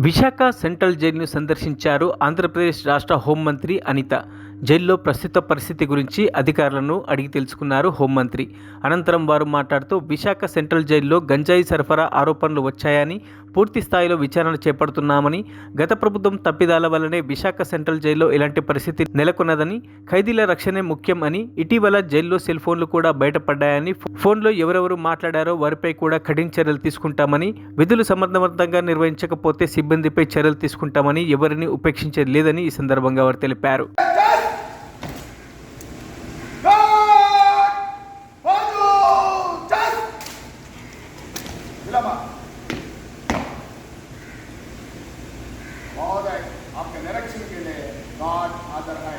Visakha central జైలును సందర్శించారు ఆంధ్రప్రదేశ్ రాష్ట్ర హోంమంత్రి అనిత. జైల్లో ప్రస్తుత పరిస్థితి గురించి అధికారులను అడిగి తెలుసుకున్నారు హోంమంత్రి. అనంతరం వారు మాట్లాడుతూ విశాఖ సెంట్రల్ జైల్లో గంజాయి సరఫరా ఆరోపణలు వచ్చాయని పూర్తి స్థాయిలో విచారణ చేపడుతున్నామని గత ప్రభుత్వం తప్పిదాల వల్లనే విశాఖ సెంట్రల్ జైల్లో ఇలాంటి పరిస్థితి నెలకొన్నదని ఖైదీల రక్షణే ముఖ్యం అని ఇటీవల జైల్లో సెల్ ఫోన్లు కూడా బయటపడ్డాయని ఫోన్లో ఎవరెవరు మాట్లాడారో వారిపై కూడా కఠిన చర్యలు తీసుకుంటామని విధులు సమర్థవంతంగా నిర్వహించకపోతే సిబ్బందిపై చర్యలు తీసుకుంటామని ఎవరిని ఉపేక్షించేది లేదని ఈ సందర్భంగా వారు తెలిపారు God! निरीक्षण के लिए गॉड आदर है।